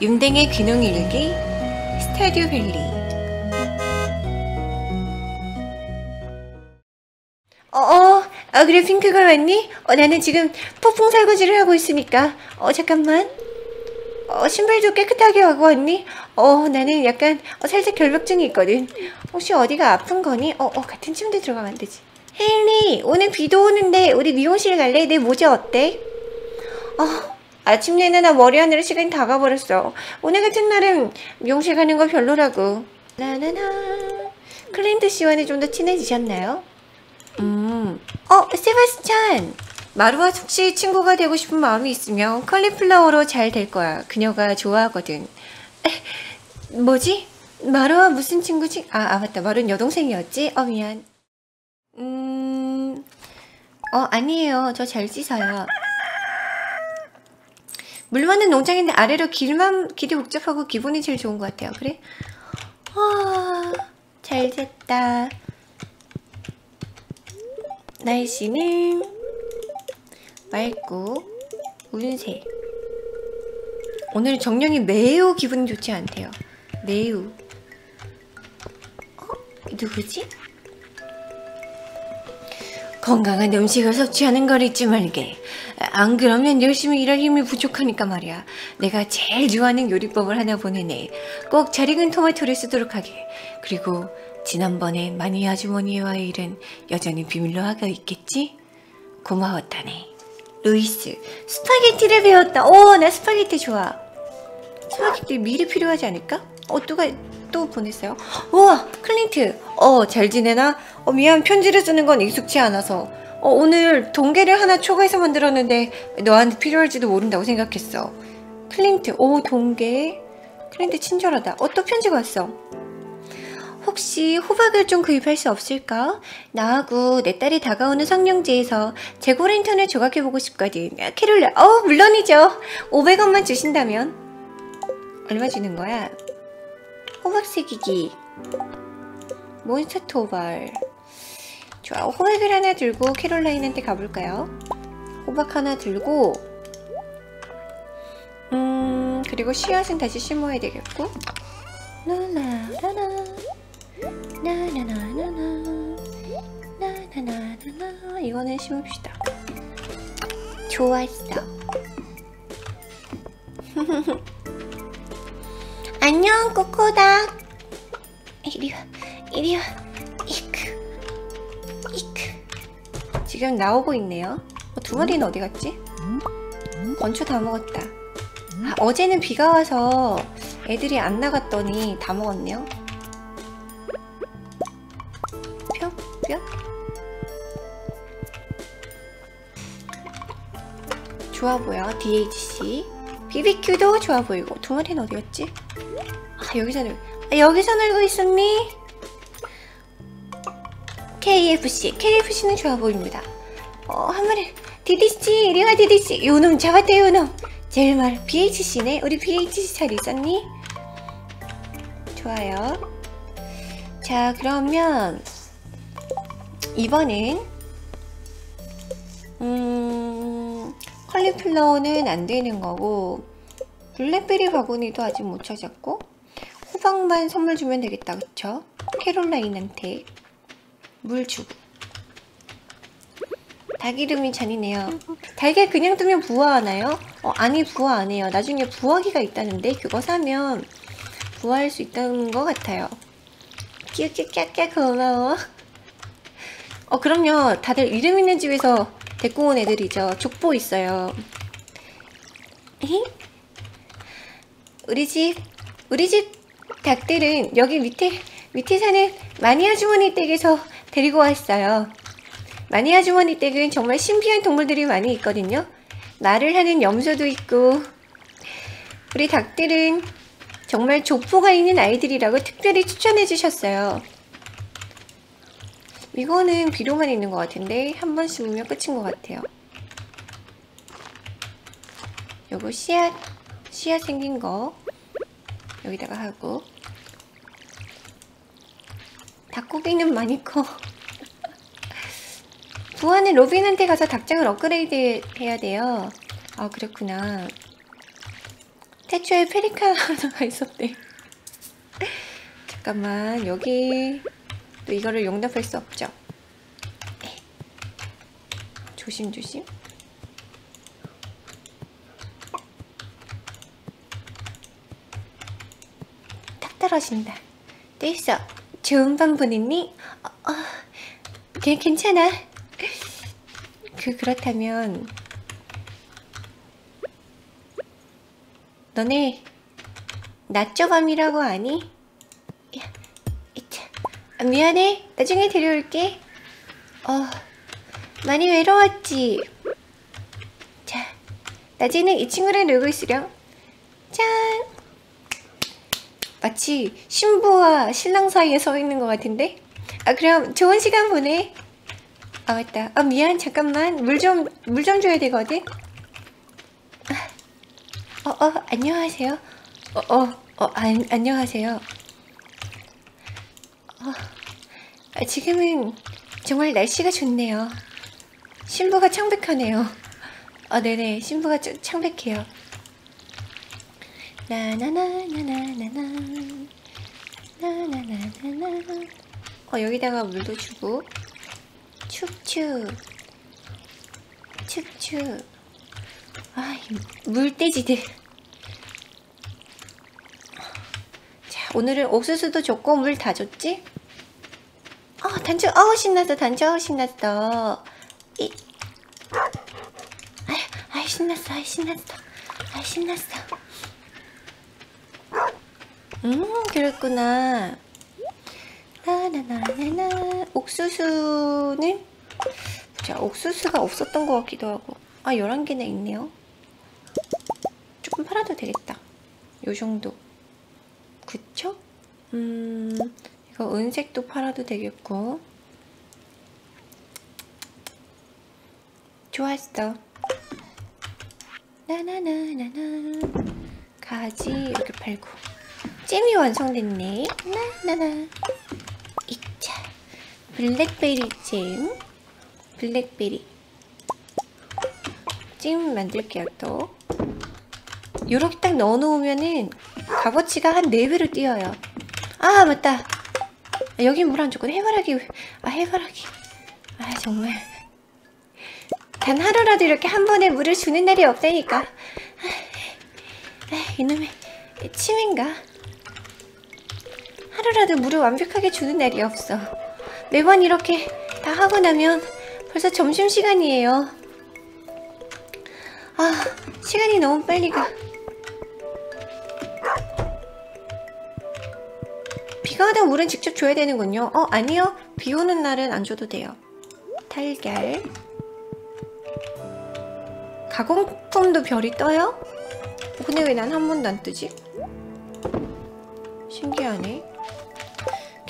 윤댕의 귀농일기 스타듀 밸리 어, 어, 아, 그래, 핑크가 왔니? 어, 나는 지금 폭풍 설거지를 하고 있으니까. 어, 잠깐만. 어, 신발도 깨끗하게 하고 왔니? 어, 나는 약간, 어, 살짝 결벽증이 있거든. 혹시 어디가 아픈 거니? 어, 어, 같은 침대 들어가면 안 되지. 헨리, 오늘 비도 오는데 우리 미용실 갈래? 내 모자 어때? 어, 아침 내내 나 머리 하느라 시간이 다 가버렸어. 오늘 같은 날은 미용실 가는 거 별로라고. 나나나. 클린트 씨와는 좀 더 친해지셨나요? 음. 어, 세바스찬! 마루와 숙시 친구가 되고 싶은 마음이 있으면 컬리플라워로 잘 될 거야. 그녀가 좋아하거든. 에, 뭐지? 마루와 무슨 친구지? 아, 아, 맞다. 마루는 여동생이었지? 어, 미안. 음, 어, 아니에요. 저 잘 씻어요. 물 많은 농장인데 아래로 길만, 길이 복잡하고 기분이 제일 좋은 것 같아요. 그래? 아, 잘 됐다. 날씨는 맑고 운세. 오늘 정령이 매우 기분이 좋지 않대요. 매우. 어? 누구지? 건강한 음식을 섭취하는 걸 잊지 말게. 안 그러면 열심히 일할 힘이 부족하니까 말이야. 내가 제일 좋아하는 요리법을 하나 보내네. 꼭 잘 익은 토마토를 쓰도록 하게. 그리고 지난번에 마니 아주머니와의 일은 여전히 비밀로 하고 있겠지? 고마웠다네. 루이스, 스파게티를 배웠다. 오, 나 스파게티 좋아. 스파게티 미리 필요하지 않을까? 어, 누가 또 보냈어요? 우와, 클린트. 어, 잘 지내나? 어, 미안, 편지를 쓰는 건 익숙치 않아서. 어, 오늘 동계를 하나 초과해서 만들었는데 너한테 필요할지도 모른다고 생각했어. 클린트, 오, 동계. 클린트 친절하다. 어, 또 편지가 왔어. 혹시 호박을 좀 구입할 수 없을까? 나하고 내 딸이 다가오는 성령제에서 재고 랜턴을 조각해보고 싶거든. 야, 캐롤라, 어, 물론이죠. 500원만 주신다면. 얼마 주는 거야? 호박 새기기. 몬스터 토벌. 좋아, 호박을 하나 들고 캐롤라인한테 가볼까요? 호박 하나 들고, 음, 그리고 씨앗은 다시 심어야 되겠고. 라라라라. 나나나나나 나나나나나 이거는 심읍시다 좋았어 안녕 꼬꼬다 이리와 이리와 이크 이크 지금 나오고 있네요 어, 두 마리는 어디 갔지? 건초 다 먹었다 아, 어제는 비가 와서 애들이 안 나갔더니 다 먹었네요 뿅, 뿅. 좋아 보여, DHC. BBQ도 좋아 보이고. 두 마리는 어디 갔지? 아, 여기서 놀, 아, 여기서 놀고 있었니? KFC. KFC는 좋아 보입니다. 어, 한 마리. DDC, 이리 와, DDC. 요놈 잡았다, 요놈. 제일 말, BHC네. 우리 BHC 잘 있었니? 좋아요. 자, 그러면, 이번엔 음 컬리플라워는 안 되는 거고 블랙베리 바구니도 아직 못 찾았고 호박만 선물 주면 되겠다 그쵸? 캐롤라인한테 물 주고 닭 이름이 잔이네요 달걀 그냥 두면 부화하나요? 어, 아니 부화 안 해요 나중에 부화기가 있다는데 그거 사면 부화할 수 있다는 것 같아요 끼끼끼끼 고마워 어, 그럼요. 다들 이름 있는 집에서 데리고 온 애들이죠. 족보 있어요. 에헤? 우리 집, 우리 집 닭들은 여기 밑에, 밑에 사는 마니 아 주머니 댁에서 데리고 왔어요. 마니 아 주머니 댁은 정말 신비한 동물들이 많이 있거든요. 말을 하는 염소도 있고, 우리 닭들은 정말 족보가 있는 아이들이라고 특별히 추천해 주셨어요. 이거는 비료만 있는 것 같은데 한 번 심으면 끝인 것 같아요. 요거 씨앗 씨앗 생긴 거 여기다가 하고 닭고기는 많이 커. 부하는 로빈한테 가서 닭장을 업그레이드 해야 돼요. 아 그렇구나. 태초에 페리카 하나가 있었대. 잠깐만 여기 또 이거를 용납할 수 없죠. 에. 조심 조심. 탁 떨어진다. 됐어. 좋은 밤 보냈니? 어, 어, 그냥 괜찮아. 그 그렇다면 너네 낮저밤이라고 아니? 아, 미안해. 나중에 데려올게. 어, 많이 외로웠지? 자, 낮에는 이 친구랑 놀고 있으렴. 짠! 마치 신부와 신랑 사이에 서 있는 것 같은데? 아, 그럼 좋은 시간 보내. 아, 맞다. 아, 미안. 잠깐만. 물 좀, 물 좀 줘야 되거든? 어, 어, 안녕하세요. 어, 어, 어, 안, 안녕하세요. 어, 아, 지금은 정말 날씨가 좋네요. 신부가 창백하네요. 어, 네네. 신부가 좀 창백해요. 나나나나나나나 나나나나나 어 여기다가 물도 주고 축축 축축 아이 물돼지들 자 오늘은 옥수수도 줬고 물 다 줬지? 어 단추 어우 신났어 단추 어우 신났어 이 아이 아이 신났어 아이 신났어 아이 신났어 음, 그랬구나. 나나나나나. 옥수수는? 자, 옥수수가 없었던 것 같기도 하고. 아, 11개나 있네요. 조금 팔아도 되겠다. 요 정도. 그쵸? 음, 이거 은색도 팔아도 되겠고. 좋았어. 나나나나나. 가지 이렇게 팔고. 잼이 완성됐네. 나나나. 이차. 블랙베리 잼. 블랙베리. 잼 만들게요, 또. 요렇게 딱 넣어놓으면은 값어치가 한 4배로 뛰어요. 아, 맞다. 여기 물안 줬거든. 해바라기. 아, 해바라기. 아, 정말. 단 하루라도 이렇게 한 번에 물을 주는 날이 없다니까. 아, 이놈의 치매인가? 하루라도 물을 완벽하게 주는 날이 없어. 매번 이렇게 다 하고 나면 벌써 점심시간이에요. 아, 시간이 너무 빨리 가. 비가 오다 물은 직접 줘야 되는군요. 어, 아니요. 비 오는 날은 안 줘도 돼요. 달걀. 가공품도 별이 떠요? 근데 왜 난 한 번도 안 뜨지? 신기하네.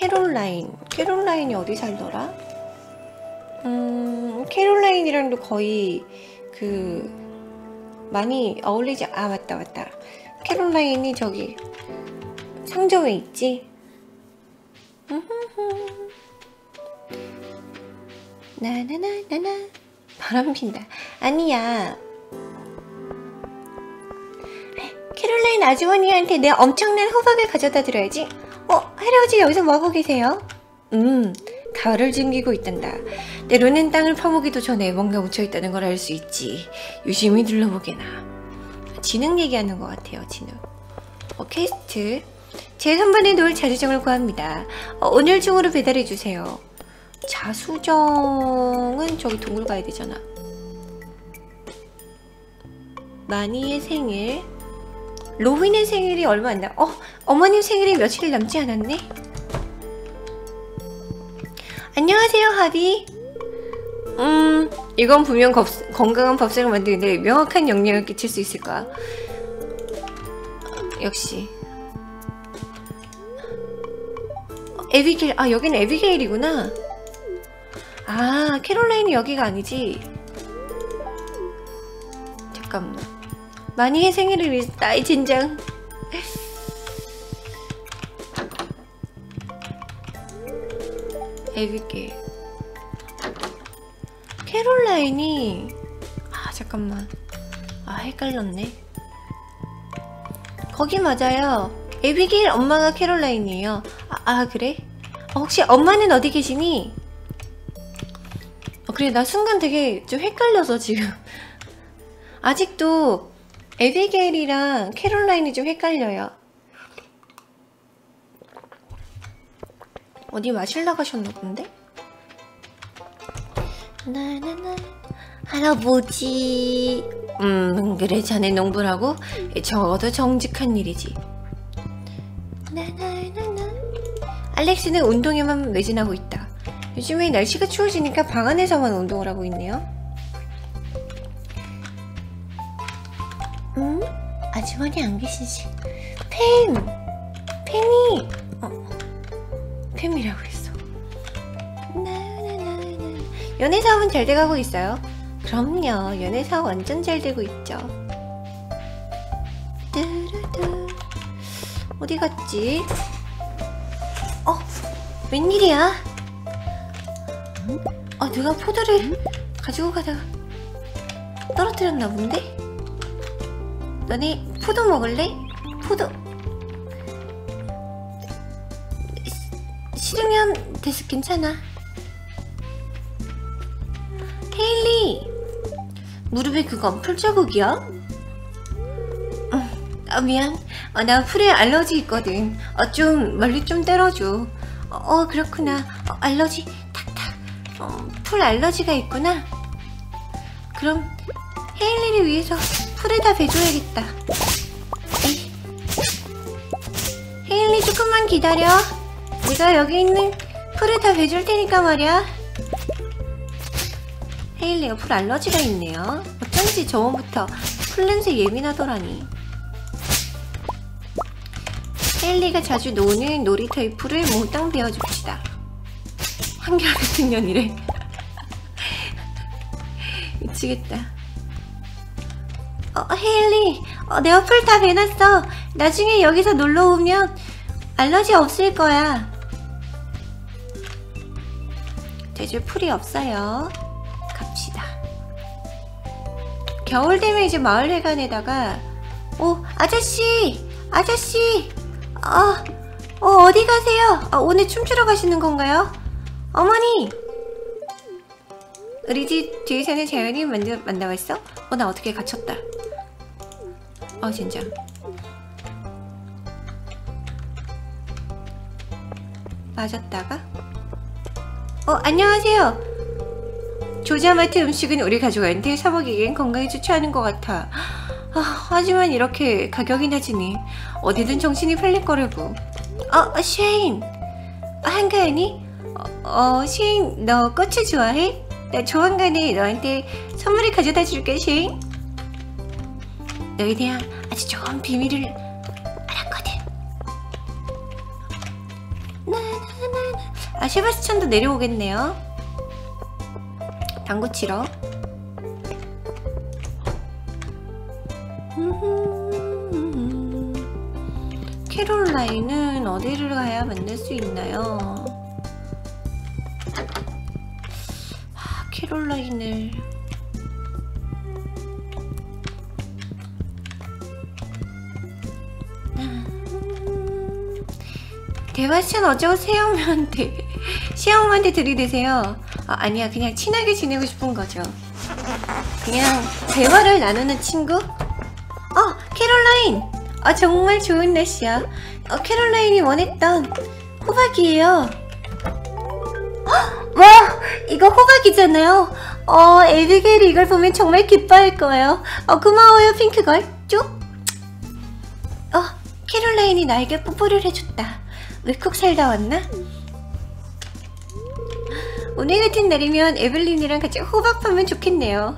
캐롤라인. 캐롤라인이 어디 살더라? 음, 캐롤라인이랑도 거의 그 많이 어울리지. 아 맞다 맞다. 캐롤라인이 저기 상점에 있지. 나나나나나 바람 핀다. 아니야. 캐롤라인 아주머니한테 내 엄청난 호박을 가져다 드려야지. 어, 할아버지 여기서 뭐하고 계세요? 음, 가을을 즐기고 있단다. 때로는 땅을 파보기도 전에 뭔가 묻혀있다는 걸 알 수 있지. 유심히 둘러보게나. 지능 얘기하는 것 같아요, 지능. 어, 퀘스트. 제 선반에 놓을 자수정을 구합니다. 어, 오늘 중으로 배달해주세요. 자수정은 저기 동굴 가야 되잖아. 마니의 생일. 로빈의 생일이 얼마 안 나. 어, 어머님 생일이 며칠 남지 않았네. 안녕하세요, 하비. 음, 이건 분명 겁, 건강한 밥상을 만드는데 명확한 영향을 끼칠 수 있을 거야. 역시. 어, 에비게일, 아, 여기는 에비게일이구나. 아, 캐롤라인이 여기가 아니지. 잠깐만. 마니의 생일을 위해서 이 진정. 에비게일. 캐롤라인이 아 잠깐만 아 헷갈렸네 거기 맞아요. 에비게일 엄마가 캐롤라인이에요. 아, 아, 그래? 어, 혹시 엄마는 어디 계시니? 어, 그래 나 순간 되게 좀 헷갈려서 지금 아직도 에비게일이랑 캐롤라인이 좀 헷갈려요. 어디 마실러 가셨나 본데? 나나나. 할아버지. 음 그래. 자네 농부라고? 적어도 정직한 일이지. 나나나나. 알렉스는 운동에만 매진하고 있다. 요즘에 날씨가 추워지니까 방 안에서만 운동을 하고 있네요 아주머니 안 계시지 팸! 팸이 어, 팸이라고 했어 나나나나 연애 사업은 잘 돼가고 있어요. 그럼요. 연애 사업 완전 잘 되고 있죠. 뚜루뚜. 어디 갔지? 어, 웬일이야? 어, 누가 포도를 가지고 가다가 떨어뜨렸나 본데? 너네 포도 먹을래? 포도. 시- 싫으면 됐어, 괜찮아. 헤일리 무릎에 그건 풀자국이야? 음, 아, 미안 어, 나 풀에 알러지 있거든 어, 좀 멀리 좀 때려줘 어, 어, 그렇구나 어, 알러지 탁탁 어, 풀 알러지가 있구나 그럼 헤일리를 위해서 풀에다 대줘야겠다 조금만 기다려 내가 여기 있는 풀에다 대줄 테니까 말이야 헤일리가 풀 알러지가 있네요. 어쩐지 저번부터 풀 냄새 예민하더라니. 헤일리가 자주 노는 놀이터의 풀을 몽땅 베어줍시다. 한결같은 년이래. 미치겠다. 어, 헤일리, 어, 내가 풀다 베놨어. 나중에 여기서 놀러 오면 알러지 없을 거야. 제주 풀이 없어요. 갑시다. 겨울 되면 이제 마을회관에다가 오 아저씨 아저씨 어, 어 어 디 가세요? 아, 오늘 춤추러 가시는 건가요? 어머니 우리 집 뒤에 사는 자연이 만나, 만나고 있어? 어 나 어떻게 갇혔다 어 진짜 빠졌다가 어 안녕하세요 조자마트 음식은 우리 가족한테 사 먹이기엔 건강에 좋지 않은 것 같아. 아, 하지만 이렇게 가격이 낮으니 어디든 정신이 팔릴 거라고. 어, 쉐인. 한가연이? 어, 어, 쉐인, 너 꽃을 좋아해? 나 조만간에 너한테 선물을 가져다 줄게, 쉐인. 너에 대한 아주 좋은 비밀을 세바스찬도 내려오겠네요. 당구 치러. 캐롤라인은 어디를 가야 만날 수 있나요? 아, 캐롤라인을 대화션 어쩌고 세영한테 시험한테 들이대세요. 아, 아니야 그냥 친하게 지내고 싶은 거죠. 그냥 대화를 나누는 친구? 어 캐롤라인. 아 정말 좋은 날씨야. 어, 캐롤라인이 원했던 호박이에요. 헉, 와 이거 호박이잖아요. 어 에비게일이 이걸 보면 정말 기뻐할 거예요. 어 고마워요 핑크걸 쭉. 어 캐롤라인이 나에게 뽀뽀를 해줬다. 외국 살다 왔나? 오늘 같은 날이면 에블린이랑 같이 호박하면 좋겠네요.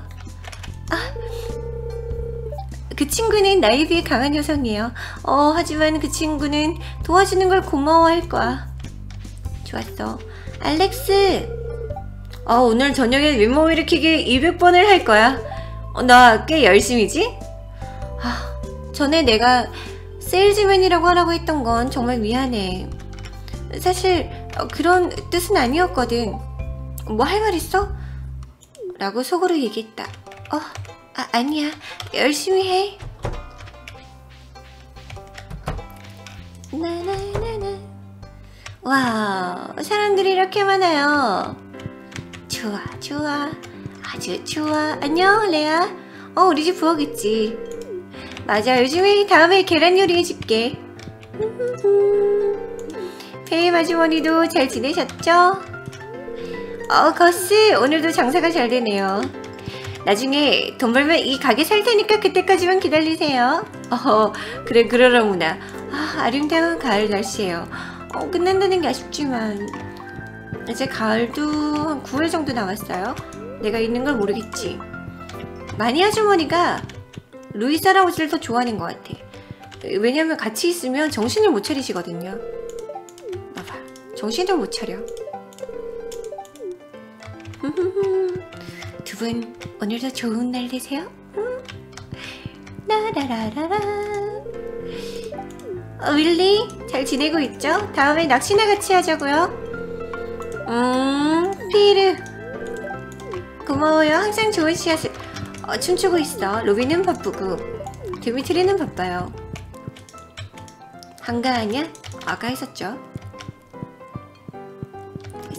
아, 그 친구는 나에 비해 강한 여성이에요. 어, 하지만 그 친구는 도와주는 걸 고마워할 거야. 좋았어. 알렉스! 어, 오늘 저녁에 윗몸 일으키기 200번을 할 거야. 어, 나 꽤 열심히지? 아, 전에 내가 세일즈맨이라고 하라고 했던 건 정말 미안해. 사실 어, 그런 뜻은 아니었거든. 뭐 할 말 있어? 라고 속으로 얘기했다. 어, 아, 아니야. 열심히 해. 나나나나. 와, 사람들이 이렇게 많아요. 좋아, 좋아. 아주 좋아. 안녕, 레아. 어, 우리 집 부엌 있지. 맞아, 요즘에 다음에 계란 요리해줄게. 페임 아주머니도 잘 지내셨죠? 어, 거스, 오늘도 장사가 잘 되네요. 나중에 돈 벌면 이 가게 살 테니까 그때까지만 기다리세요. 어, 그래, 그러라구나. 아, 아름다운 가을 날씨예요. 어, 끝난다는 게 아쉽지만 이제 가을도 한 9월 정도 남았어요. 내가 있는 걸 모르겠지. 마니 아주머니가 루이스 할아버지를 더 좋아하는 것 같아. 왜냐면 같이 있으면 정신을 못 차리시거든요. 봐봐, 정신을 못 차려. 두 분 오늘도 좋은 날 되세요. 음. 라라라라라. 어, 윌리 잘 지내고 있죠? 다음에 낚시나 같이 하자고요. 음, 피르 고마워요. 항상 좋은 씨앗을 어, 춤추고 있어. 로비는 바쁘고 드미트리는 바빠요. 한가하냐? 아까 했었죠.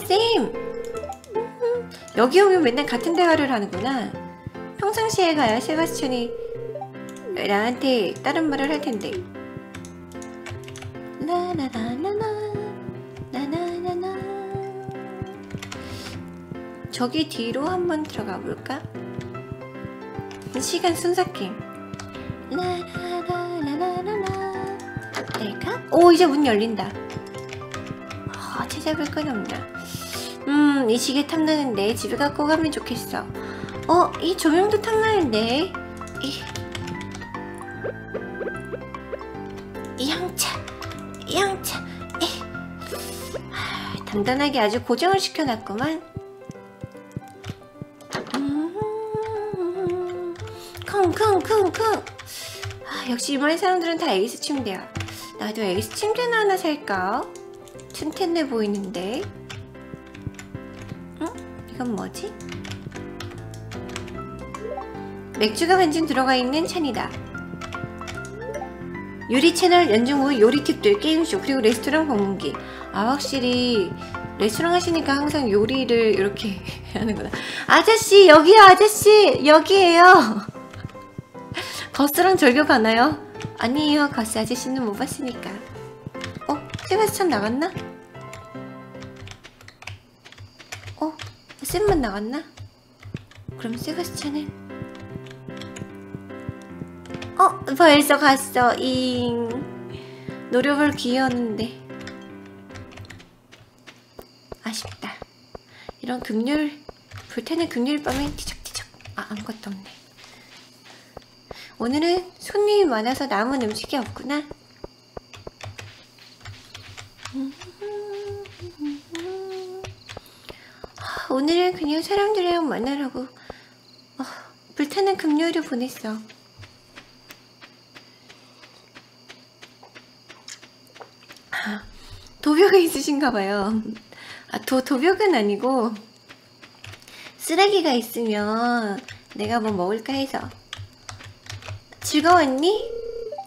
쌤! 음, 여기 오면 맨날 같은 대화를 하는구나. 평상시에 가야 세바스찬이 나한테 다른 말을 할 텐데. 라라라라라 나나나나 저기 뒤로 한번 들어가 볼까? 시간 순삭김 라라라라라라 내가? 오 이제 문 열린다 어, 찾아볼 건 없나 음 이 시계 탐나는데 집에 갖고 가면 좋겠어 어 이 조명도 탐나는데 이, 이 양차 이 양차 에. 하, 단단하게 아주 고정을 시켜놨구만 음, 쿵쿵쿵쿵 아, 역시 이번에 사람들은 다 에이스 침대야 나도 에이스 침대나 하나 살까? 튼튼해 보이는데 응? 이건 뭐지? 맥주가 반쯤 들어가 있는 찬이다 유리 채널 연중 후 요리 팁들 게임쇼 그리고 레스토랑 방문기 아 확실히 레스토랑 하시니까 항상 요리를 이렇게 하는구나 아저씨 여기요 아저씨 여기에요 거스랑 절교 가나요? 아니에요 거스 아저씨는 못 봤으니까 어? 세바스찬 나갔나? 쌤만 나갔나? 그럼 세바스찬은 어 벌써 갔어. 잉. 노려볼 기회였는데. 아쉽다. 이런 금요일 불타는 금요일 밤엔 티적티적 아 아무것도 없네. 오늘은 손님이 많아서 남은 음식이 없구나 오늘은 그냥 사람들이랑 만나라고 어, 불타는 금요일을 보냈어 도벽이 있으신가 봐요. 아, 도, 도벽은 아니고 쓰레기가 있으면 내가 뭐 먹을까 해서 즐거웠니?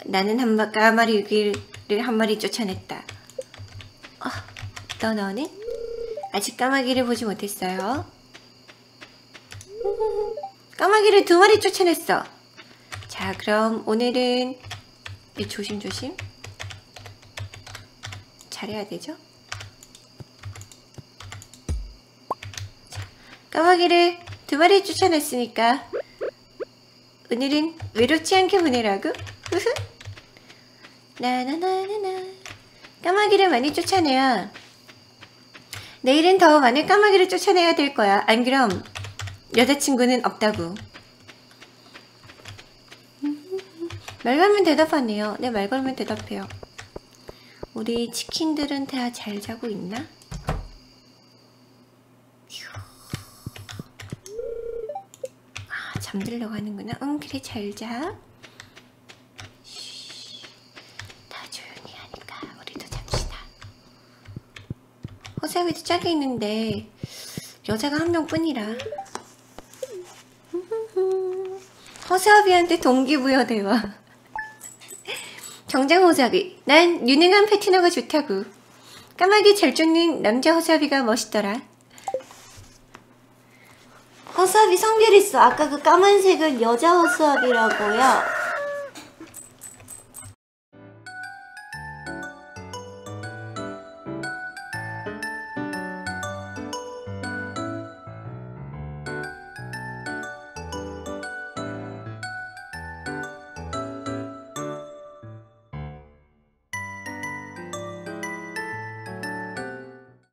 나는 한 마, 까마리 유기를 한 마리 쫓아냈다. 어, 너 너는? 아직 까마귀를 보지 못했어요. 까마귀를 두 마리 쫓아냈어. 자, 그럼 오늘은 조심조심. 잘해야 되죠? 자, 까마귀를 두 마리 쫓아냈으니까 오늘은 외롭지 않게 보내라고? 나나나나나 까마귀를 많이 쫓아내야 내일은 더 많은 까마귀를 쫓아내야 될 거야 안 그럼 여자친구는 없다고 말 걸면 대답하네요 네 말 걸면 대답해요 우리 치킨들은 다 잘 자고 있나? 아, 잠들려고 하는구나. 응, 그래, 잘 자. 쉬, 다 조용히 하니까 우리도 잡시다. 허세비도 짝이 있는데 여자가 한 명뿐이라. 허세아비한테 동기부여 대화. 경쟁 호자비. 난 유능한 패티너가 좋다고. 까마귀 잘 쫓는 남자 허수아비가 멋있더라. 허수아비 성별 있어. 아까 그 까만색은 여자 허수아비라고요.